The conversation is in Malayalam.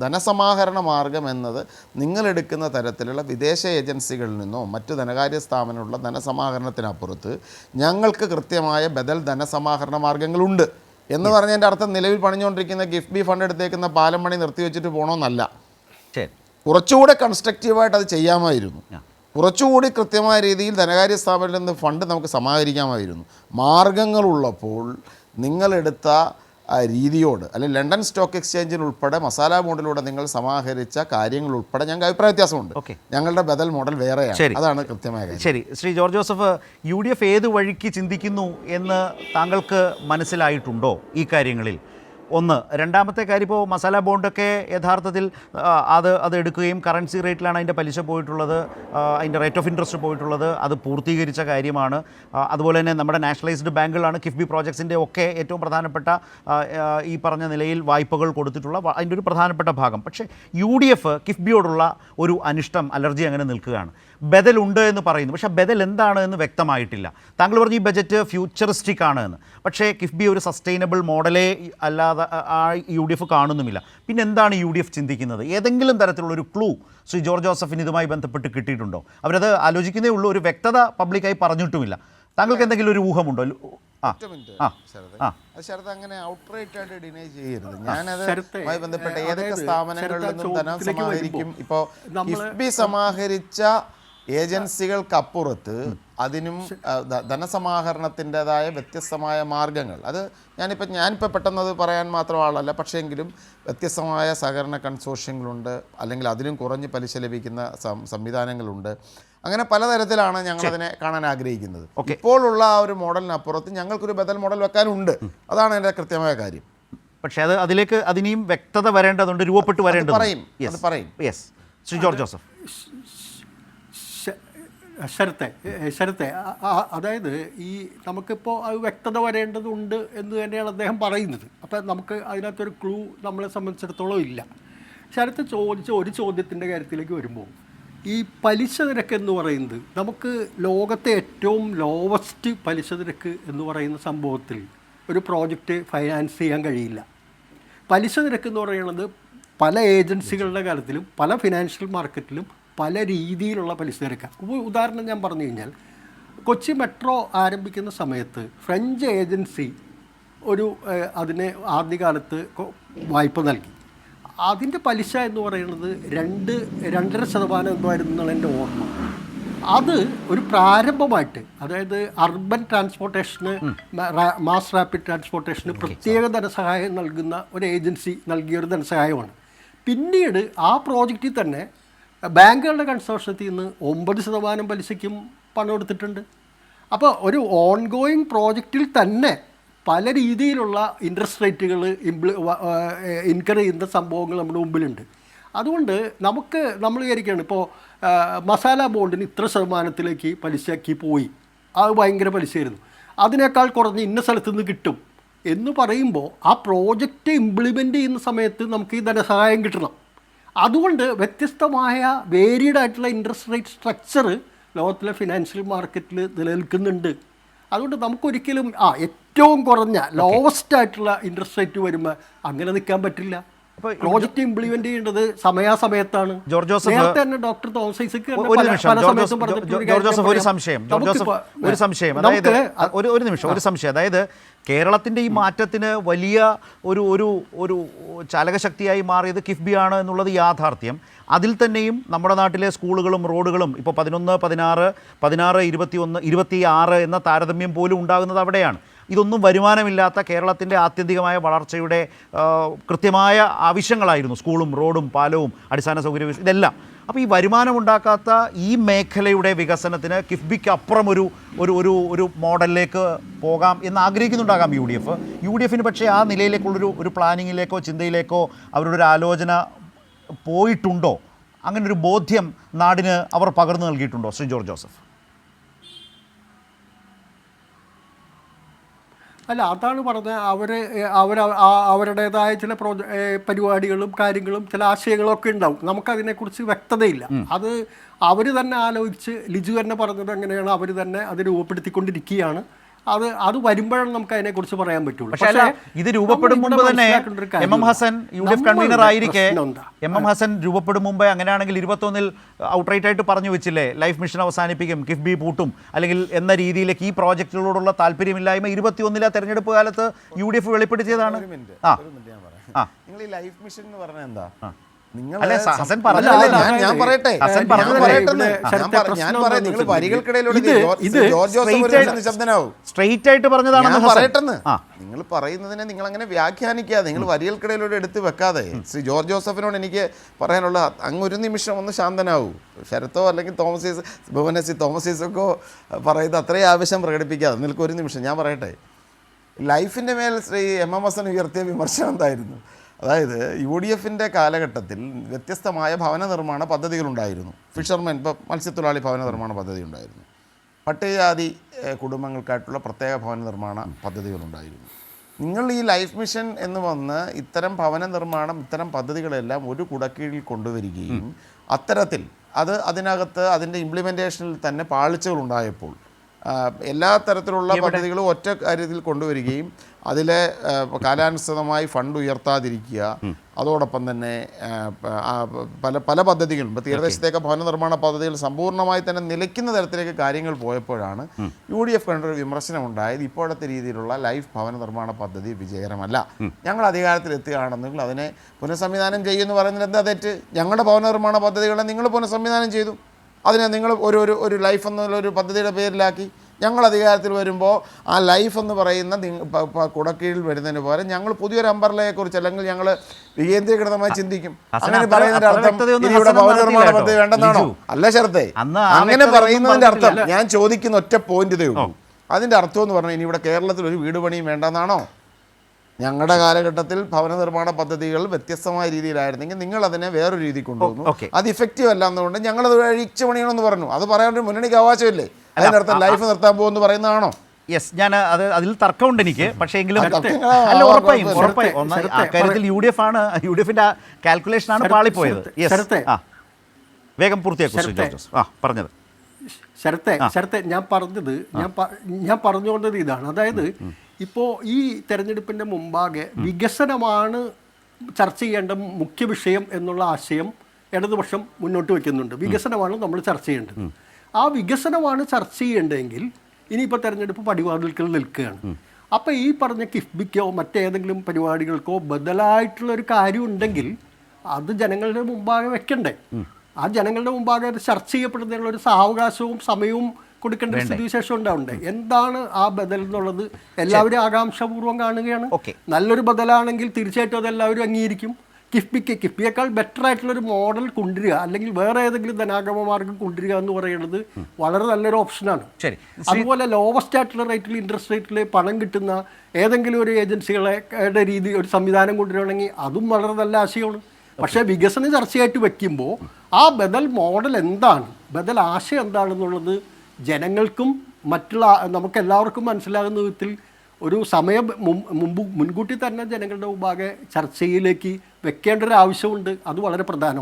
ധനസമാഹരണ മാർഗം എന്നത് നിങ്ങളെടുക്കുന്ന തരത്തിലുള്ള വിദേശ ഏജൻസികളിൽ നിന്നോ മറ്റു ധനകാര്യ സ്ഥാപനമുള്ള ധനസമാഹരണത്തിനപ്പുറത്ത് ഞങ്ങൾക്ക് കൃത്യമായ ബദൽ ധനസമാഹരണ മാർഗങ്ങളുണ്ട് എന്ന് പറഞ്ഞതിന്റെ അർത്ഥം നിലവിൽ പണിഞ്ഞുകൊണ്ടിരിക്കുന്ന ഗിഫ്റ്റ് ബി ഫണ്ട് എടുത്തേക്കുന്ന പാലം പണി നിർത്തിവെച്ചിട്ട് പോകണമെന്നല്ല ശരി. കുറച്ചുകൂടെ കൺസ്ട്രക്റ്റീവായിട്ട് അത് ചെയ്യാമായിരുന്നു. കുറച്ചുകൂടി കൃത്യമായ രീതിയിൽ ധനകാര്യ സ്ഥാപനത്തിൽ നിന്ന് ഫണ്ട് നമുക്ക് സമാഹരിക്കാമായിരുന്നു. മാർഗങ്ങളുള്ളപ്പോൾ നിങ്ങളെടുത്ത രീതിയോട് അല്ലെങ്കിൽ ലണ്ടൻ സ്റ്റോക്ക് എക്സ്ചേഞ്ചിൽ ഉൾപ്പെടെ മസാല മോഡലിലൂടെ നിങ്ങൾ സമാഹരിച്ച കാര്യങ്ങൾ ഉൾപ്പെടെ ഞങ്ങൾക്ക് അഭിപ്രായ വ്യത്യാസമുണ്ട്. ഞങ്ങളുടെ ബദൽ മോഡൽ വേറെയാണ്. ശരി. അതാണ് കൃത്യമായ ശരി. Shri George Joseph U D F ഏത് വഴിക്ക് ചിന്തിക്കുന്നു എന്ന് താങ്കൾക്ക് മനസ്സിലായിട്ടുണ്ടോ ഈ കാര്യങ്ങളിൽ? ഒന്ന്. രണ്ടാമത്തെ കാര്യം ഇപ്പോൾ മസാല ബോണ്ടൊക്കെ യഥാർത്ഥത്തിൽ അത് അത് എടുക്കുകയും കറൻസി റേറ്റിലാണ് അതിന്റെ പലിശ പോയിട്ടുള്ളത് അതിന്റെ റേറ്റ് ഓഫ് ഇൻട്രസ്റ്റ് പോയിട്ടുള്ളത്. അത് പൂർത്തീകരിച്ച കാര്യമാണ്. അതുപോലെ തന്നെ നമ്മുടെ നാഷണലൈസ്ഡ് ബാങ്കുകളാണ് കിഫ്ബി പ്രോജക്ട്സിന്റെ ഒക്കെ ഏറ്റവും പ്രധാനപ്പെട്ട ഈ പറഞ്ഞ നിലയിൽ വായ്പകൾ കൊടുത്തിട്ടുള്ള അതിന്റെ ഒരു പ്രധാനപ്പെട്ട ഭാഗം. പക്ഷേ യു ഡി എഫ് കിഫ്ബിയോടുള്ള ഒരു അനിഷ്ടം അലർജി അങ്ങനെ നിൽക്കുകയാണ്. ബദൽ ഉണ്ട് എന്ന് പറയുന്നു. പക്ഷേ ബദൽ എന്താണ് എന്ന് വ്യക്തമായിട്ടില്ല. താങ്കൾ പറഞ്ഞു ഈ ബജറ്റ് ഫ്യൂച്ചറിസ്റ്റിക് ആണ് എന്ന്. പക്ഷേ കിഫ്ബി ഒരു സസ്റ്റൈനബിൾ മോഡലേ അല്ലാതെ ആ- ആ യു ഡി എഫ് കാണുന്നുമില്ല. പിന്നെ എന്താണ് യു ഡി എഫ് ചിന്തിക്കുന്നത്? ഏതെങ്കിലും തരത്തിലുള്ളൊരു ക്ലൂ ശ്രീ ജോർജ് ജോസഫിന് ഇതുമായി ബന്ധപ്പെട്ട് കിട്ടിയിട്ടുണ്ടോ? അവരത് ആലോചിക്കുന്നേ ഉള്ളൂ ഒരു വ്യക്തത പബ്ലിക്കായി പറഞ്ഞിട്ടുമില്ല. താങ്കൾക്ക് എന്തെങ്കിലും ഒരു ഊഹമുണ്ടോ? ഒറ്റ മിനിറ്റ് ശരത്. അത് ശരത് അങ്ങനെ ഔട്ട്റൈറ്റ് ആയിട്ട് ഡിനൈ ചെയ്യരുത്. ഞാനത് ശരത്തെ, ബന്ധപ്പെട്ട ഏതൊക്കെ സ്ഥാപനങ്ങളിൽ നിന്നും ധനം സമാഹരിക്കും? ഇപ്പോൾ സമാഹരിച്ച ഏജൻസികൾക്കപ്പുറത്ത് അതിനും ധനസമാഹരണത്തിന്റെതായ വ്യത്യസ്തമായ മാർഗങ്ങൾ. അത് ഞാനിപ്പോൾ ഞാനിപ്പോൾ പെട്ടെന്ന് അത് പറയാൻ മാത്രം ആളല്ല പക്ഷേങ്കിലും വ്യത്യസ്തമായ സഹകരണ കൺസോഷ്യങ്ങളുണ്ട് അല്ലെങ്കിൽ അതിലും കുറഞ്ഞ് പലിശ ലഭിക്കുന്ന സംവിധാനങ്ങളുണ്ട്. അങ്ങനെ പലതരത്തിലാണ് ഞങ്ങൾ അതിനെ കാണാൻ ആഗ്രഹിക്കുന്നത്. ഇപ്പോഴുള്ള ആ ഒരു മോഡലിനപ്പുറത്ത് ഞങ്ങൾക്കൊരു ബദൽ മോഡൽ വെക്കാനുണ്ട്. അതാണ് എന്റെ കൃത്യമായ കാര്യം. പക്ഷേ അത് അതിലേക്ക് അതിനെയും വ്യക്തത വരേണ്ടതുണ്ട് രൂപപ്പെട്ട് വരേണ്ടത് പറയും, അത് പറയും. യെസ് ശ്രീ ജോർജ് ജോസഫ്. ശരത്തെ ശരത്തെ അതായത് ഈ നമുക്കിപ്പോൾ അത് വ്യക്തത വരേണ്ടതുണ്ട് എന്ന് തന്നെയാണ് അദ്ദേഹം പറയുന്നത്. അപ്പം നമുക്ക് അതിനകത്തൊരു ക്ലൂ നമ്മളെ സംബന്ധിച്ചിടത്തോളം ഇല്ല. ശരത്ത് ചോദിച്ച ഒരു ചോദ്യത്തിന്റെ കാര്യത്തിലേക്ക് വരുമ്പോൾ ഈ പലിശ നിരക്ക് എന്ന് പറയുന്നത് നമുക്ക് ലോകത്തെ ഏറ്റവും ലോവസ്റ്റ് പലിശ നിരക്ക് എന്ന് പറയുന്ന സംഭവത്തിൽ ഒരു പ്രോജക്റ്റ് ഫൈനാൻസ് ചെയ്യാൻ കഴിയില്ല. പലിശ നിരക്ക് എന്ന് പറയുന്നത് പല ഏജൻസികളുടെ കാര്യത്തിലും പല ഫിനാൻഷ്യൽ മാർക്കറ്റിലും പല രീതിയിലുള്ള പലിശ നിരക്കാണ് ഇപ്പോൾ ഉദാഹരണം ഞാൻ പറഞ്ഞു കഴിഞ്ഞാൽ കൊച്ചി മെട്രോ ആരംഭിക്കുന്ന സമയത്ത് ഫ്രഞ്ച് ഏജൻസി ഒരു അതിനെ ആദ്യകാലത്ത് വായ്പ നൽകി. അതിന്റെ പലിശ എന്ന് പറയുന്നത് രണ്ട് രണ്ടര ശതമാനം എന്തായിരുന്നു എന്നുള്ള എന്റെ ഓർമ്മ. അത് ഒരു പ്രാരംഭമായിട്ട് അതായത് അർബൻ ട്രാൻസ്പോർട്ടേഷന് മാസ് റാപ്പിഡ് ട്രാൻസ്പോർട്ടേഷന് പ്രത്യേക ധനസഹായം നൽകുന്ന ഒരു ഏജൻസി നൽകിയ ഒരു ധനസഹായമാണ്. പിന്നീട് ആ പ്രോജക്റ്റിൽ തന്നെ ബാങ്കുകളുടെ കൺസോർഷ്യത്തിൽ നിന്ന് ഒമ്പത് ശതമാനം പലിശയ്ക്കും പണം എടുത്തിട്ടുണ്ട്. അപ്പോൾ ഒരു ഓൺ ഗോയിങ് പ്രോജക്റ്റിൽ തന്നെ പല രീതിയിലുള്ള ഇൻട്രസ്റ്റ് റേറ്റുകൾ ഇംപ്ലി ഇൻകർ ചെയ്യുന്ന സംഭവങ്ങൾ നമ്മുടെ മുമ്പിലുണ്ട്. അതുകൊണ്ട് നമുക്ക് നമ്മൾ വിചാരിക്കുകയാണ് ഇപ്പോൾ മസാല ബോണ്ടിന് ഇത്ര ശതമാനത്തിലേക്ക് പലിശയ്ക്ക് പോയി. അത് ഭയങ്കര പലിശയായിരുന്നു. അതിനേക്കാൾ കുറഞ്ഞ് ഇന്ന സ്ഥലത്ത് നിന്ന് കിട്ടും എന്ന് പറയുമ്പോൾ ആ പ്രോജക്റ്റ് ഇംപ്ലിമെന്റ് ചെയ്യുന്ന സമയത്ത് നമുക്ക് ഈ ധനസഹായം കിട്ടണം. അതുകൊണ്ട് വ്യത്യസ്തമായ വേരിയഡ് ആയിട്ടുള്ള ഇൻട്രസ്റ്റ് റേറ്റ് സ്ട്രക്ചർ ലോകത്തിലെ ഫിനാൻഷ്യൽ മാർക്കറ്റിൽ നിലനിൽക്കുന്നുണ്ട്. അതുകൊണ്ട് നമുക്കൊരിക്കലും ആ ഏറ്റവും കുറഞ്ഞ ലോവസ്റ്റ് ആയിട്ടുള്ള ഇൻട്രസ്റ്റ് റേറ്റ് വരുമ്പോൾ അങ്ങനെ നിൽക്കാൻ പറ്റില്ല. പ്രോജക്റ്റ് ഇംപ്ലിമെന്റ് ചെയ്യേണ്ടത് സമയാസമയത്താണ് ജോർജ് ജോസഫ് തന്നെ ഡോക്ടർ തോമസ് ഐസക്ക് ഒരു നിമിഷം. ജോർജ് ജോസഫ് ഒരു. സംശയം. ജോർജ് ജോസഫ് ഒരു സംശയം. അതായത് ഒരു ഒരു നിമിഷം ഒരു സംശയം. അതായത് കേരളത്തിന്റെ ഈ മാറ്റത്തിന് വലിയ ഒരു ഒരു ഒരു ചാലകശക്തിയായി മാറിയത് കിഫ്ബിയാണ് എന്നുള്ളത് യാഥാർത്ഥ്യം. അതിൽ തന്നെയും നമ്മുടെ നാട്ടിലെ സ്കൂളുകളും റോഡുകളും ഇപ്പോൾ പതിനൊന്ന് പതിനാറ് പതിനാറ് ഇരുപത്തി ഒന്ന് ഇരുപത്തി ആറ് എന്ന താരതമ്യം പോലും ഉണ്ടാകുന്നത് അവിടെയാണ്. ഇതൊന്നും വരുമാനമില്ലാത്ത കേരളത്തിന്റെ ആത്യന്തികമായ വളർച്ചയുടെ കൃത്യമായ ആവശ്യങ്ങളായിരുന്നു. സ്കൂളും റോഡും പാലവും അടിസ്ഥാന സൗകര്യ ഇതെല്ലാം. അപ്പോൾ ഈ വരുമാനമുണ്ടാക്കാത്ത ഈ മേഖലയുടെ വികസനത്തിന് കിഫ്ബിക്ക് അപ്പുറം ഒരു ഒരു ഒരു ഒരു മോഡലിലേക്ക് പോകാം എന്ന് ആഗ്രഹിക്കുന്നുണ്ടാകാം U D F. U D എഫിന് പക്ഷേ ആ നിലയിലേക്കുള്ളൊരു ഒരു പ്ലാനിങ്ങിലേക്കോ ചിന്തയിലേക്കോ അവരുടെ ഒരു ആലോചന പോയിട്ടുണ്ടോ? അങ്ങനെ ഒരു ബോധ്യം നാടിന് അവർ പകർന്നു നൽകിയിട്ടുണ്ടോ ശ്രീ ജോർജ് ജോസഫ്? അല്ല അതാണ് പറഞ്ഞത്. അവർ അവർ അവരുടേതായ ചില പ്രോ പരിപാടികളും കാര്യങ്ങളും ചില ആശയങ്ങളും ഒക്കെ ഉണ്ടാവും. നമുക്കതിനെക്കുറിച്ച് വ്യക്തതയില്ല. അത് അവർ തന്നെ ആലോചിച്ച് ലിജു തന്നെ പറഞ്ഞത് എങ്ങനെയാണ് അവർ തന്നെ അത് രൂപപ്പെടുത്തിക്കൊണ്ടിരിക്കുകയാണ്. അത് അത് വരുമ്പോഴാണ് നമുക്ക് അതിനെക്കുറിച്ച് പറയാൻ പറ്റുള്ളൂ. പക്ഷേ ഇത് രൂപപ്പെടും മുമ്പ് തന്നെ M M Hassan U D F convener ആയിരിക്കെ. M M Hassan രൂപപ്പെടും മുമ്പേ അങ്ങനെയാണെങ്കിൽ ഇരുപത്തൊന്നിൽ ഔട്ട്റൈറ്റ് ആയിട്ട് പറഞ്ഞു വെച്ചില്ലേ ലൈഫ് മിഷൻ അവസാനിപ്പിക്കും കിഫ്ബി പൂട്ടും. അല്ലെങ്കിൽ എന്ന രീതിയിലേക്ക് ഈ പ്രോജക്റ്റുകളോടുള്ള താല്പര്യമില്ലായ്മ ഇരുപത്തിയൊന്നിലെ തെരഞ്ഞെടുപ്പ് കാലത്ത് യു ഡി എഫ് വെളിപ്പെടുത്തിയതാണ്. ആ. ഒരു ഞാൻ പറയാം. ആ. നിങ്ങൾ ഈ ലൈഫ് മിഷൻ എന്ന് പറഞ്ഞാൽ എന്താ? ഞാൻ- ഞാൻ പറയട്ടെ. ഞാൻ പറയട്ടെ. ഞാൻ പറ- ഞാൻ പ്രശ്നം പറയാം നിങ്ങൾ വരികൾക്കിടയിലൂടെ ജോർജ് ജോസഫ് ആയിട്ട് നിമിഷം നിശബ്ദനാവും. സ്ട്രെയിറ്റ് ആയിട്ട് ഞാൻ പറയട്ടെന്ന്. ആ. നിങ്ങൾ പറയുന്നതിനെ നിങ്ങൾ അങ്ങനെ വ്യാഖ്യാനിക്കാതെ നിങ്ങൾ വരികൾക്കിടയിലൂടെ എടുത്ത് വെക്കാതെ. ശ്രീ ജോർജ് ജോസഫിനോട് എനിക്ക് പറയാനുള്ള അങ്ങ് ഒരു നിമിഷം ഒന്ന് ശാന്തനാവൂ. ശരത്തോ അല്ലെങ്കിൽ തോമസ് ഐസ ഭുവനസി തോമസ് ഈസൊക്കെ പറയുന്നത് അത്രയും ആവശ്യം പ്രകടിപ്പിക്കാതെ. നിങ്ങൾക്ക് ഒരു നിമിഷം ഞാൻ പറയട്ടെ. ലൈഫിന്റെ മേൽ ശ്രീ എം എം ഹസൻ ഉയർത്തിയ വിമർശനം എന്തായിരുന്നു? അതായത് യു ഡി എഫിന്റെ കാലഘട്ടത്തിൽ വ്യത്യസ്തമായ ഭവന നിർമ്മാണ പദ്ധതികളുണ്ടായിരുന്നു. ഫിഷർമെൻ ഇപ്പോൾ മത്സ്യത്തൊഴിലാളി ഭവന നിർമ്മാണ പദ്ധതി ഉണ്ടായിരുന്നു പട്ടികജാതി കുടുംബങ്ങൾക്കായിട്ടുള്ള പ്രത്യേക ഭവന നിർമ്മാണ പദ്ധതികളുണ്ടായിരുന്നു. നിങ്ങൾ ഈ ലൈഫ് മിഷൻ എന്ന് വന്ന് ഇത്തരം ഭവന നിർമ്മാണം ഇത്തരം പദ്ധതികളെല്ലാം ഒരു കുടക്കീഴിൽ കൊണ്ടുവരികയും അത്തരത്തിൽ അത് അതിനകത്ത് അതിന്റെ ഇംപ്ലിമെന്റേഷനിൽ തന്നെ പാളിച്ചകൾ ഉണ്ടായപ്പോൾ എല്ലാ തരത്തിലുള്ള പദ്ധതികളും ഒറ്റ കാര്യത്തിൽ കൊണ്ടുവരികയും അതിലെ കാലാനുസൃതമായി ഫണ്ട് ഉയർത്താതിരിക്കുക. അതോടൊപ്പം തന്നെ പല പല പദ്ധതികളും ഇപ്പോൾ തീരദേശത്തേക്ക് ഭവന നിർമ്മാണ പദ്ധതികൾ സമ്പൂർണമായി തന്നെ നിലയ്ക്കുന്ന തരത്തിലേക്ക് കാര്യങ്ങൾ പോയപ്പോഴാണ് യു ഡി എഫ് കണ്ടൊരു വിമർശനം ഉണ്ടായത്. ഇപ്പോഴത്തെ രീതിയിലുള്ള ലൈഫ് ഭവന നിർമ്മാണ പദ്ധതി വിജയകരമല്ല. ഞങ്ങൾ അധികാരത്തിൽ എത്തുകയാണെന്നെങ്കിൽ അതിനെ പുനഃസംവിധാനം ചെയ്യുമെന്ന് പറയുന്നതിന് എന്താ തെറ്റ്? ഞങ്ങളുടെ ഭവന നിർമ്മാണ പദ്ധതികളെ നിങ്ങൾ പുനഃസംവിധാനം ചെയ്തു. അതിനെ നിങ്ങൾ ഒരു ഒരു ഒരു ലൈഫ് എന്നുള്ള ഒരു പദ്ധതിയുടെ പേരിലാക്കി. ഞങ്ങൾ അധികാരത്തിൽ വരുമ്പോൾ ആ ലൈഫ് എന്ന് പറയുന്ന കുടക്കീഴിൽ വരുന്നതിന് പകരം ഞങ്ങൾ പുതിയൊരു അമ്പർലയെക്കുറിച്ച് അല്ലെങ്കിൽ ഞങ്ങൾ വികേന്ദ്രീകൃതമായി ചിന്തിക്കും. അങ്ങനെ പറയുന്നതിന്റെ അർത്ഥം ഇവിടെ പദ്ധതി വേണ്ടെന്നാണോ? അല്ല ശരത്തെ അങ്ങനെ പറയുന്നതിന്റെ പറയുന്നതിന്റെ അർത്ഥം ഞാൻ ചോദിക്കുന്ന ഒറ്റ പോയിന്റ് ഇതേ ഉള്ളൂ. അതിന്റെ അർത്ഥം എന്ന് പറഞ്ഞാൽ ഇനി ഇവിടെ കേരളത്തിൽ ഒരു വീട് പണിയും വേണ്ടെന്നാണോ? ഞങ്ങളുടെ കാലഘട്ടത്തിൽ ഭവന നിർമ്മാണ പദ്ധതികൾ വ്യത്യസ്തമായ രീതിയിലായിരുന്നെങ്കിൽ നിങ്ങൾ അതിനെ വേറൊരു രീതി കൊണ്ടുവന്നു. അത് ഇഫക്റ്റീവ് അല്ല എന്നുകൊണ്ട് ഞങ്ങൾ അത് അഴിച്ചു പണിയണമെന്ന് പറഞ്ഞു. അത് പറയാൻ ഒരു മുന്നണിക്ക് അവകാശമില്ലേ? അതിനർത്ഥം ലൈഫ് നിർത്താൻ പോകുമെന്ന് പറയുന്നതാണോ? യെസ് ഞാൻ അത് അതിൽ തർക്കമുണ്ട് എനിക്ക്. പക്ഷേ എങ്കിലും അല്ല ഉറപ്പായും. ഉറപ്പായും. ഒന്ന് അക്കാര്യത്തിൽ യു ഡി എഫ് ആണ് യു ഡി എഫിന്റെ കാൽക്കുലേഷൻ ആണ് പാളിപ്പോയത്. യെസ്. ആ. വേഗം പൂർത്തിയാക്കും ആ പറഞ്ഞത്. ശരത്തെ ശരത്തെ ഞാൻ പറഞ്ഞത് ഞാൻ ഞാൻ പറഞ്ഞുകൊണ്ടത് ഇതാണ്. അതായത് ഇപ്പോൾ ഈ തെരഞ്ഞെടുപ്പിന്റെ മുമ്പാകെ വികസനമാണ് ചർച്ച ചെയ്യേണ്ട മുഖ്യ വിഷയം എന്നുള്ള ആശയം ഇടതുപക്ഷം മുന്നോട്ട് വയ്ക്കുന്നുണ്ട് വികസനമാണ് നമ്മൾ ചർച്ച ചെയ്യേണ്ടത്. ആ വികസനമാണ് ചർച്ച ചെയ്യേണ്ടതെങ്കിൽ ഇനിയിപ്പോൾ തെരഞ്ഞെടുപ്പ് പടിവാതിൽക്കൽ നിൽക്കുകയാണ്. അപ്പോൾ ഈ പറഞ്ഞ കിഫ്ബിക്കോ മറ്റേതെങ്കിലും പരിപാടികൾക്കോ ബദലായിട്ടുള്ള ഒരു കാര്യം ഉണ്ടെങ്കിൽ അത് ജനങ്ങളുടെ മുമ്പാകെ വെക്കണ്ടേ. ആ ജനങ്ങളുടെ മുമ്പാകെ അത് ചർച്ച ചെയ്യപ്പെടുന്നതിനുള്ള ഒരു സാവകാശവും സമയവും കൊടുക്കേണ്ട ഒരു സ്ഥിതിവിശേഷം ഉണ്ടാവണ്ടേ? എന്താണ് ആ ബദൽ എന്നുള്ളത് എല്ലാവരും ആകാംക്ഷപൂർവം കാണുകയാണ്. നല്ലൊരു ബദലാണെങ്കിൽ തീർച്ചയായിട്ടും അത് എല്ലാവരും അംഗീകരിക്കും. കിഫ്ബിക്ക് കിഫ്ബിയേക്കാൾ ബെറ്റർ ആയിട്ടുള്ള ഒരു മോഡൽ കൊണ്ടുവരിക അല്ലെങ്കിൽ വേറെ ഏതെങ്കിലും ധനാഗമ മാർഗം കൊണ്ടുവരിക എന്ന് പറയുന്നത് വളരെ നല്ലൊരു ഓപ്ഷനാണ് ശരി. അതുപോലെ ലോവസ്റ്റ് ആയിട്ടുള്ള റേറ്റിൽ ഇൻട്രസ്റ്റ് റേറ്റിൽ പണം കിട്ടുന്ന ഏതെങ്കിലും ഒരു ഏജൻസികളുടെ രീതി ഒരു സംവിധാനം കൊണ്ടുവരികയാണെങ്കിൽ അതും വളരെ നല്ല ആശയമാണ്. പക്ഷേ വികസന ചർച്ചയായിട്ട് വെക്കുമ്പോൾ ആ ബദൽ മോഡൽ എന്താണ്? ബദൽ ആശയം എന്താണെന്നുള്ളത് ജനങ്ങൾക്കും മറ്റുള്ള നമുക്കെല്ലാവർക്കും മനസ്സിലാകുന്ന വിധത്തിൽ ഒരു സമയം മുമ്പ് മുൻകൂട്ടി തന്നെ ജനങ്ങളുടെ മുമ്പാകെ ചർച്ചയിലേക്ക് വെക്കേണ്ട ഒരു ആവശ്യമുണ്ട്. അത് വളരെ പ്രധാനമാണ്.